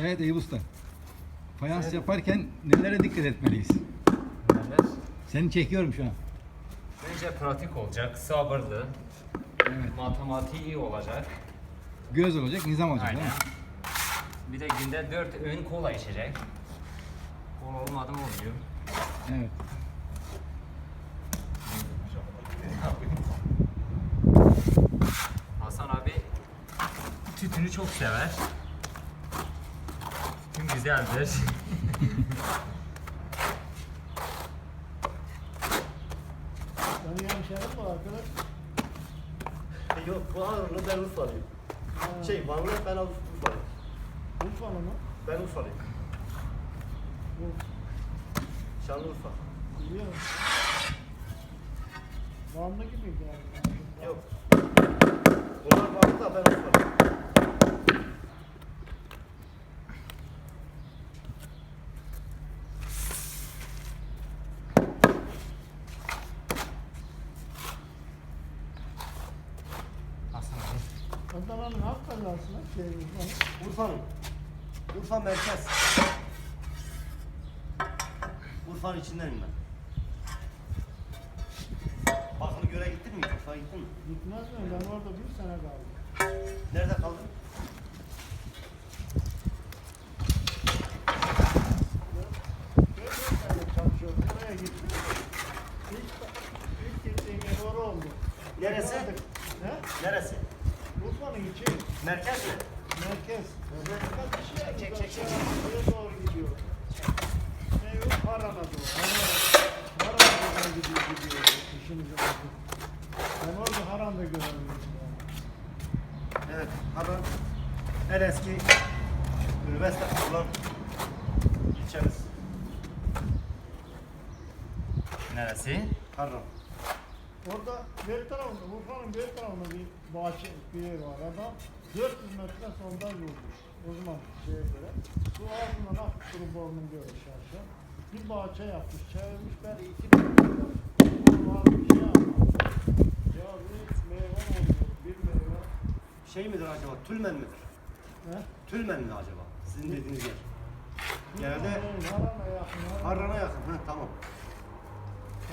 Evet Eyüp Usta. Fayans yaparken nelere dikkat etmeliyiz? Neler? Seni çekiyorum şu an. Önce pratik olacak, sabırlı, Evet. matematiği iyi olacak. Göz olacak, nizam olacak Aynen. değil mi? Bir de günde 4 öğün kola içecek. Kola olmadı mı olmuyor. Evet. Hasan abi tütünü çok sever. Tütün güzeldir. Tanıyan hemşerim var arkadaş. Yok bu ağırlığı ben Urfalıyım. Ha, Şey Vanlı ben Urfalıyım. Urfalı mı? Ben Urfalıyım. Bu Şanlıurfa. biliyorum. Vanlı gibi geldi. Yok. Bunlar Vanlı da ben Urfalıyım. Hasan abi. Adana'nın hak kazasına şey Urfa'nın. Urfa merkez. Urfa'nın içindenim ben. Bakını göre gittin mi? Urfa'ya gittin mi? Gitmez mi? Ben orada bir sene kaldım. Nerede kaldın? Dört sene çalışıyorum. Oraya gittim. İlk, ilk gittiğim yer orası oldu. Neresi? He? Neresi? Urfa'nın içi. Merkez mi? Merkez. Şey Çek, çek, çek, çek. Buraya doğru gidiyor. Yok? Harran'a doğru. Harran'a doğru gidiyor, gidiyor. İşimizi bakın. Ben orada Harran'da yani. Evet. Haran en eski üniversite kurulan ilçemiz. Neresi? Harran. Orada bir tarafında, Urfa'nın bir tarafında bir bahçe bir ev var. Adam 400 metre sondan vurmuş. O zaman şeye göre. Su ağzından akıp burnun göre şaşa. Bir bahçe yapmış, çevirmiş ben iki metre. Var bir şey yapmış. Ya bir meyve oluyor, bir meyve. Şey midir acaba? Tülmen midir? He? Tülmen mi acaba? Sizin dediğiniz yer. Genelde Harran'a yakın. Harran'a yakın. Ha, tamam.